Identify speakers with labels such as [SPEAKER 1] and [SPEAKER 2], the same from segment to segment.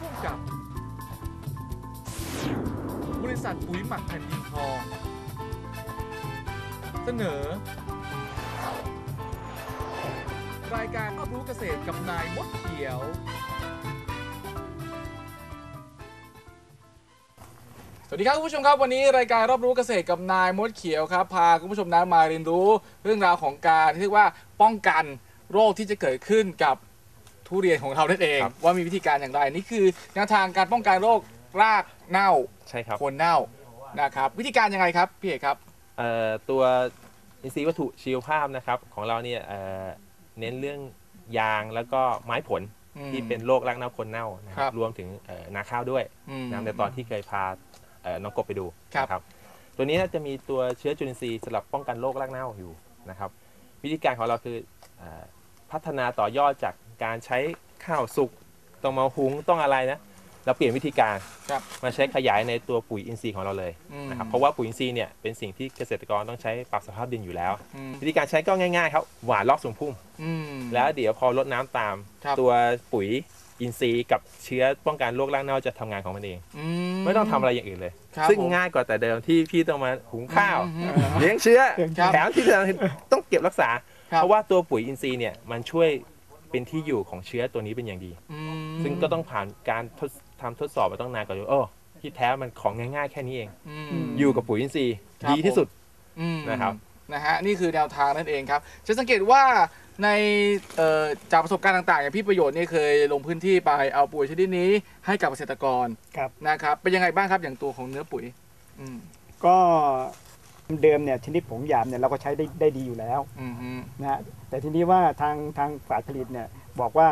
[SPEAKER 1] ร่วมกับ บริษัทปุ๋ยหมักแผ่นดินทอง เสนอ รายการรอบรู้เกษตรกับนายมดเขียว สวัสดีครับคุณผู้ชมครับวันนี้รายการรอบรู้เกษตรกับนายมดเขียวครับพาคุณผู้ชมนั้นมาเรียนรู้เรื่องราวของการที่เรียกว่าป้องกัน โรคที่จะเกิดขึ้นกับทุเรียนของเรานั่นเอง
[SPEAKER 2] ครับ
[SPEAKER 1] ว่ามีวิธีการอย่างไร นี่คือแนวทางการป้องกันโรครากเน่า
[SPEAKER 2] ใช่ครับ
[SPEAKER 1] โคนเน่านะครับ วิธีการยังไงครับพี่เอกครับ
[SPEAKER 2] เอ่อตัวอินทรีย์วัตถุชีวภาพนะครับของเราเนี่ยเอ่อเน้นเรื่องยางแล้วก็ไม้ผล
[SPEAKER 1] อืม
[SPEAKER 2] ที่เป็นโรครากเน่าคนเน่านะค
[SPEAKER 1] ครั
[SPEAKER 2] รับบ รวมถึงเอ่อนาข้าวด้วย
[SPEAKER 1] อืม
[SPEAKER 2] นะในตอนที่เคยพาเอ่อน้องกบไปดู
[SPEAKER 1] ครับ
[SPEAKER 2] นะตัวนี้จะมีตัวเชื้อจุลินทรีย์สำหรับป้องกันโรครากเน่าอยู่นะครับ วิธีการของเราคือเอ่อ พัฒนาต่อยอดจากการใช้ข้าวสุกต้องมาหุงต้องอะไรนะเราเปลี่ยนวิธีการ
[SPEAKER 1] ครับ
[SPEAKER 2] มาใช้ขยายในตัวปุ๋ยอินทรีย์ของเราเลย
[SPEAKER 1] อืม
[SPEAKER 2] นะครับเพราะว่าปุ๋ยอินทรีย์เนี่ยเป็นสิ่งที่เกษตรกรต้องใช้ปรับสภาพดินอยู่แล้ว
[SPEAKER 1] อืม
[SPEAKER 2] วิธีการใช้ก็ง่ายๆครับหว่านรอบสูงพุ่ม
[SPEAKER 1] อืม
[SPEAKER 2] แล้วเดี๋ยวพอรดน้ำตาม
[SPEAKER 1] ครับ
[SPEAKER 2] ตัวปุ๋ยอินทรีย์กับเชื้อป้องกันโรครากเน่าจะทำงานของมันเอง
[SPEAKER 1] อื
[SPEAKER 2] ไม่ต้องทำอะไรอย่างอื่นเลย
[SPEAKER 1] ครับ
[SPEAKER 2] ซึ่ง
[SPEAKER 1] ผม
[SPEAKER 2] ง่ายกว่าแต่เดิมที่พี่ต้องมาหุงข้าว
[SPEAKER 1] อืม
[SPEAKER 2] เลี้ยงเชื้อ
[SPEAKER 1] ครับ
[SPEAKER 2] แถมที่เราต้องเก็บรักษา
[SPEAKER 1] ครับ
[SPEAKER 2] เพราะว่าตัวปุ๋ยอินทรีย์เนี่ยมันช่วยเป็นที่อยู่ของเชื้อตัวนี้เป็นอย่างดี
[SPEAKER 1] อืม
[SPEAKER 2] ซึ่งก็ต้องผ่านการทดทำทดสอบมาต้องนานกว่าจะโอ้ที่แท้มันของง่ายๆ แค่นี้เอง
[SPEAKER 1] อืม
[SPEAKER 2] อยู่กับปุ๋ยอินทรีย์
[SPEAKER 1] ครับ
[SPEAKER 2] ดีที่สุด
[SPEAKER 1] อืม
[SPEAKER 2] นะครับ
[SPEAKER 1] นะฮะนี่คือแนวทางนั่นเองครับจะสังเกตว่าในเอ่อจากประสบการณ์ต่างๆอย่างพี่ประโยชน์นี่เคยลงพื้นที่ไปเอาปุ๋ยชนิดนี้ให้กับเกษตรกร
[SPEAKER 3] ครับ
[SPEAKER 1] นะครับเป็นยังไงบ้างครับอย่างตัวของเนื้อปุ๋ยอืม
[SPEAKER 3] ก็ เดิมเนี่ยชนิดผงหยาบเนี่ยเราก็ใช้ได้ได้ดีอยู่แล้ว
[SPEAKER 1] อืมฮึ
[SPEAKER 3] นะฮะแต่ทีนี้ว่าทางทางฝ่ายผลิตเนี่ยบอกว่า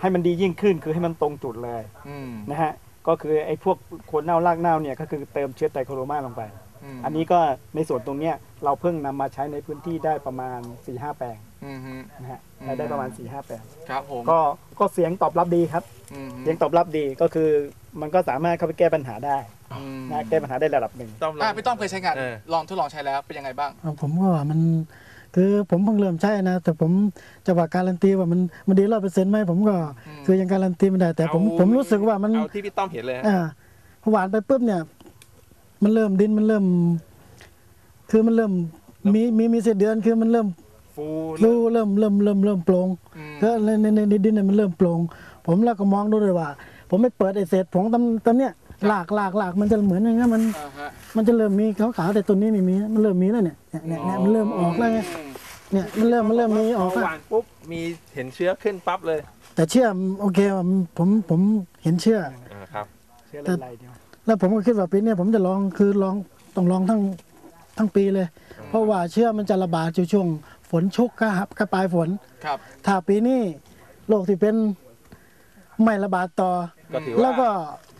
[SPEAKER 3] ให้มันดียิ่งขึ้นคือให้มันตรงจุดเลย
[SPEAKER 1] อืม
[SPEAKER 3] นะฮะก็คือไอ้พวกโคนเน่ารากเน่าเนี่ยก็คือเติมเชื้อไตรโคโรมาลงไป
[SPEAKER 1] ม
[SPEAKER 3] อันนี้ก็ในส่วนตรงเนี้ยเราเพิ่งนำมาใช้ในพื้นที่ได้ประมาณ4ีหแปลง
[SPEAKER 1] อืมฮึ
[SPEAKER 3] นะฮะ
[SPEAKER 1] อืม
[SPEAKER 3] ได้ได้ประมาณ4ีหแปลง
[SPEAKER 1] ครับผม
[SPEAKER 3] ก็ก็เสียงตอบรับดีครับ
[SPEAKER 1] อืมฮึ
[SPEAKER 3] เสียงตอบรับดีก็คือมันก็สามารถเข้าไปแก้ปัญหาได้
[SPEAKER 1] อืม
[SPEAKER 3] นะแก้ปัญหาได้ระดับหนึ่ง
[SPEAKER 2] ต้อมล
[SPEAKER 1] อะ
[SPEAKER 2] ง
[SPEAKER 1] พี่ต้อมเคยใช้งาน
[SPEAKER 2] เออ
[SPEAKER 1] ลองทดลองใช้แล้วเป็นยังไงบ้าง
[SPEAKER 4] อ่าผมก็ว่ามันคือผมเพิ่งเริ่มใช้นะ แต่ผมจะว่าการันตีว่ามันมันดีร้อยเปอร์เซ็นต์ไหมผมก็
[SPEAKER 1] อืม
[SPEAKER 4] คือยังการันตีไม่ได้ แต่ผม
[SPEAKER 2] เอา
[SPEAKER 4] ผมรู้สึกว่ามัน
[SPEAKER 2] เอาที่พี่ต้อมเห็นเลยฮะ
[SPEAKER 4] อ่าพอหวานไปปุ๊บเนี่ย มันเริ่มดินมันเริ่ม คือมันเริ่มมีมีมีเศษเดือนคือมันเริ่ม
[SPEAKER 2] ฟู
[SPEAKER 4] รูเริ่มเริ่มเริ่มเริ่มโปร่ง
[SPEAKER 1] อืม
[SPEAKER 4] ก็ในในในในดินเนี่ยมันเริ่มโปร่งผมแล้วก็มองดูเลยว่า ผมไม่เปิดไอเศษผงตำตำเนี้ย หลากหลากหลากมันจะเหมือนอย่างเงี้ยมัน
[SPEAKER 1] อ่าฮะ
[SPEAKER 4] มันจะเริ่มมีขาวๆแต่ตัวนี้ไม่มีมันเริ่มมีแล้วเนี่ยเนี่ยเนี่ยเนี่ยมันเริ่มออกแล้วไง
[SPEAKER 1] อืม
[SPEAKER 4] เนี่ยมันเริ่มมันเริ่มมีออก
[SPEAKER 2] พอ
[SPEAKER 4] แล้ว
[SPEAKER 2] หวานปุ๊บมีเห็นเชื้อขึ้นปั๊บเลย
[SPEAKER 4] แต่เชื่อมโอเคว่าผมผมเห็นเชื่อ
[SPEAKER 2] อ่าครับ
[SPEAKER 3] เชื้อไรๆเดียว
[SPEAKER 4] แล้วผมก็คิดว่าปีเนี้ยผมจะลองคือลองต้องลองทั้งทั้งปีเลย เพราะว่าเชื่อมันจะระบาดอยู่ช่วงฝนชุกครับกับปลายฝน
[SPEAKER 1] ครับ
[SPEAKER 4] ถ้าปีนี้โรคที่เป็นไม่ระบาดต่อ
[SPEAKER 2] ก็ถือ
[SPEAKER 4] แล้ว
[SPEAKER 2] ว่า
[SPEAKER 4] ก็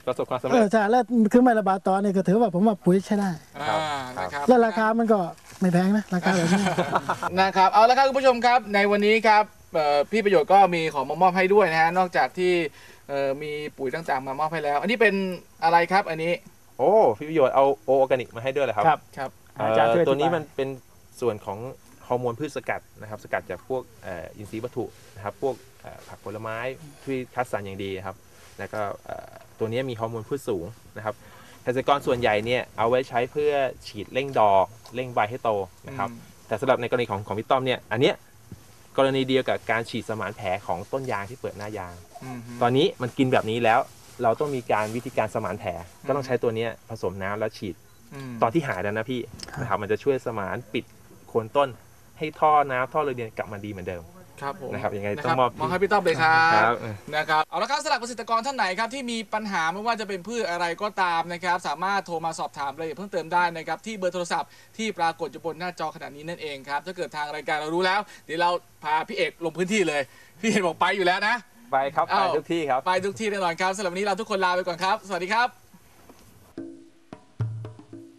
[SPEAKER 2] ประสบความสำ
[SPEAKER 4] เอ
[SPEAKER 2] เร็
[SPEAKER 4] อ
[SPEAKER 2] จ
[SPEAKER 4] ใช่แล้วคือไม่ระบาดต่อนี่ก็ถือว่าผมว่าปุ๋ยใช้ได้
[SPEAKER 1] อ่า
[SPEAKER 2] ครับ
[SPEAKER 1] นะครับ
[SPEAKER 4] แล้วราคามันก็ไม่แพงนะราคาแบบนี้
[SPEAKER 1] นะครับเอาละครับคุณผู้ชมครับในวันนี้ครับเอ่อพี่ประโยชน์ก็มีของมามอบให้ด้วยนะฮะนอกจากที่เอ่อมีปุ๋ยต่างๆมามอบให้แล้ว อันนี้เป็นอะไรครับอันนี้
[SPEAKER 2] โอ้พี่ประโยชน์เอาโอออร์แกนิกมาให้ด้วยเหรอครับ
[SPEAKER 3] ครับ
[SPEAKER 1] ครับ
[SPEAKER 2] เอ่อ
[SPEAKER 3] อาจารย์ช่วยอธิบาย
[SPEAKER 2] ตัวนี้มันเป็นส่วนของฮอร์โมนพืชสกัดนะครับ สกัดจากพวกเอ่ออินทรีย์วัตถุนะครับ พวกเอ่อผักผลไม้ที่คัดสรรอย่างดีครับ แล้วก็เอ่อ ตัวนี้มีฮอร์โมนพืชสูงนะครับเกษตรกรส่วนใหญ่เนี่ยเอาไว้ใช้เพื่อฉีดเร่งดอกเร่งใบให้โตนะครับ แต่สำหรับในกรณีของของพี่ต้อมเนี่ยอันเนี้ยกรณีเดียวกับการฉีดสมานแผลของต้นยางที่เปิดหน้ายาง
[SPEAKER 1] อืม
[SPEAKER 2] ตอนนี้มันกินแบบนี้แล้ว เราต้องมีการวิธีการสมานแผลก็ต้องใช้ตัวเนี้ยผสมน้ำแล้วฉีด
[SPEAKER 1] ม
[SPEAKER 2] ตอนที่หายแล้วนะพี่นะครับมันจะช่วยสมานปิดโคนต้น ให้ท่อน้ำท่อเลยเดียนกลับมาดีเหมือนเดิม
[SPEAKER 1] ครับผม
[SPEAKER 2] นะครับยังไง
[SPEAKER 1] นะ
[SPEAKER 2] ต้
[SPEAKER 1] ค
[SPEAKER 2] อ
[SPEAKER 1] รั
[SPEAKER 2] งมอบ
[SPEAKER 1] มอบให้พี่ต้อมเลยครับ
[SPEAKER 2] ครับ
[SPEAKER 1] นะครับเอาละครับสำหรับเกษตรกรท่านไหนครับที่มีปัญหาไม่ว่าจะเป็นพืชอะไรก็ตามนะครับ สามารถโทรมาสอบถามรายละเอียดเพิ่มเติมได้นะครับที่เบอร์โทรศัพท์ที่ปรากฏอยู่บนหน้าจอขณะนี้นั่นเองครับถ้าเกิดทางรายการเรารู้แล้วเดี๋ยวเราพาพี่เอกลงพื้นที่เลย พี่เอกบอกไปอยู่แล้วนะ
[SPEAKER 2] ไปครับไป
[SPEAKER 1] อ้าว
[SPEAKER 2] ทุกที่ครับ
[SPEAKER 1] ไปทุกที่แน่นอนครับสำหรับวันนี้เราทุกคนลาไปก่อนครับ สวัสดีครับ